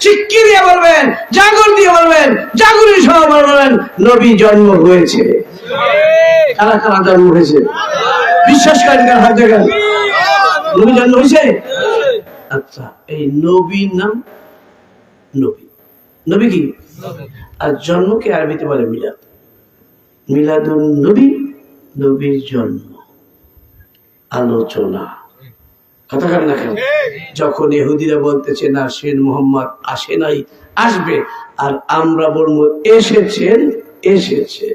চিক্কি দিয়ে বলবেন? জাগর দিয়ে বলবেন? জাগরি সহ বলবেন? নবী জন্ম হয়েছে। কারা কারা জন্ম হয়েছে। বিশ্বাস করেন কার হাত দেখেন। নবী জন্ম হয়েছে? আচ্ছা এই নবীর নাম নবী। নবী কি? আর জন্মকে আরবিতে বলে মিলাদ। মিলাদুন নবী, নবীর জন্ম। আলোচনা। কথা কার না কেন? যখন ইহুদিরা বলতেছে না সেন মোহাম্মদ আসে নাই আসবে। আর আমরা বলব এসেছেন এসেছে।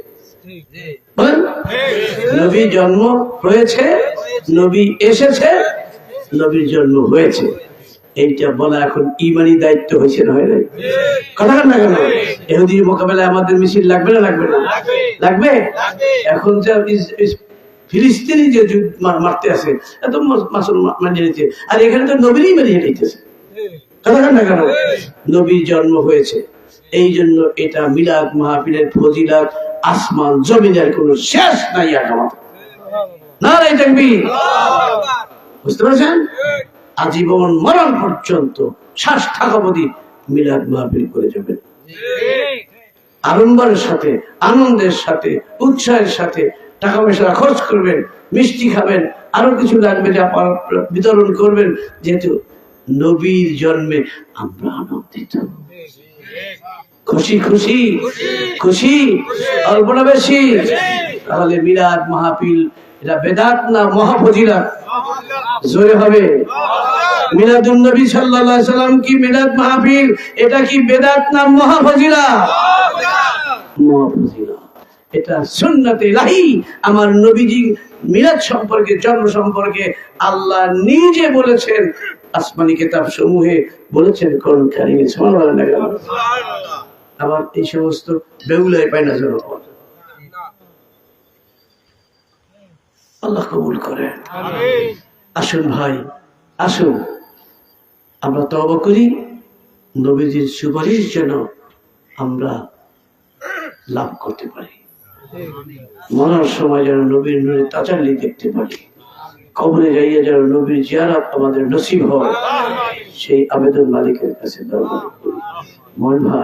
নবী জন্ম হয়েছে নবী এসেছে নবীর জন্ম হয়েছে। এইটা বলা এখন ইমানি দায়িত্ব হয়েছে না হয় কথা না কেন? এহুদির মোকাবেলায় আমাদের মিছিল লাগবে না লাগবে না? লাগবে। এখন যে ফিলিস্তিনি যে মারতে আছে এত মাসুল মানিয়ে নিচ্ছে আর এখানে তো নবীরই মারিয়ে নিতেছে। কথা না কেন? নবীর জন্ম হয়েছে। এই জন্য এটা মিলাদ মাহফিলের ফজিলাত আসমান জমিনের কোনো শেষ নাই আগামাত না রে তাকবীর। বুঝতে পারছেন? আজীবন মরণ পর্যন্ত শ্বাস থাকা অবধি মিলাদ মাহফিল করে যাবেন। আড়ম্বরের সাথে আনন্দের সাথে উৎসাহের সাথে টাকা পয়সা খরচ করবেন, মিষ্টি খাবেন, আরও কিছু লাগবে যা বিতরণ করবেন, যেহেতু নবীর জন্মে আমরা আনন্দিত। খুশি খুশি খুশি, অল্প না বেশি। তাহলে মিলাদ, মাহফিল, এটা বেদাত না মহাফজিলাত? জোরে হবে। মিলাদুন নবী সাল্লাল্লাহু সাল্লাম কি মিলাদ, মাহফিল? এটা কি বেদাত না মহাফজিলা এটা সুন্নতে ইলাহি। আমার নবীজি মিলাদ সম্পর্কে জন্ম সম্পর্কে আল্লাহ নিজে বলেছেন আসমানি কিতাব সমূহে বলেছেন কোন কারিমে? আবার এই সমস্ত বেউলাই পায় না যেন আল্লাহ কবুল করেন। আসুন ভাই আসুন। আমরা তবা করি। নবীজির সুপারিশ যেন আমরা লাভ করতে পারি। মরার সময় যেন নবীর নূরে তাজাল্লি দেখতে পারি। কবরে যাইয়া যেন নবীর জিয়ারাত আমাদের নসিব হয়, সেই আবেদন মালিকের কাছে দরকার। মন ভাই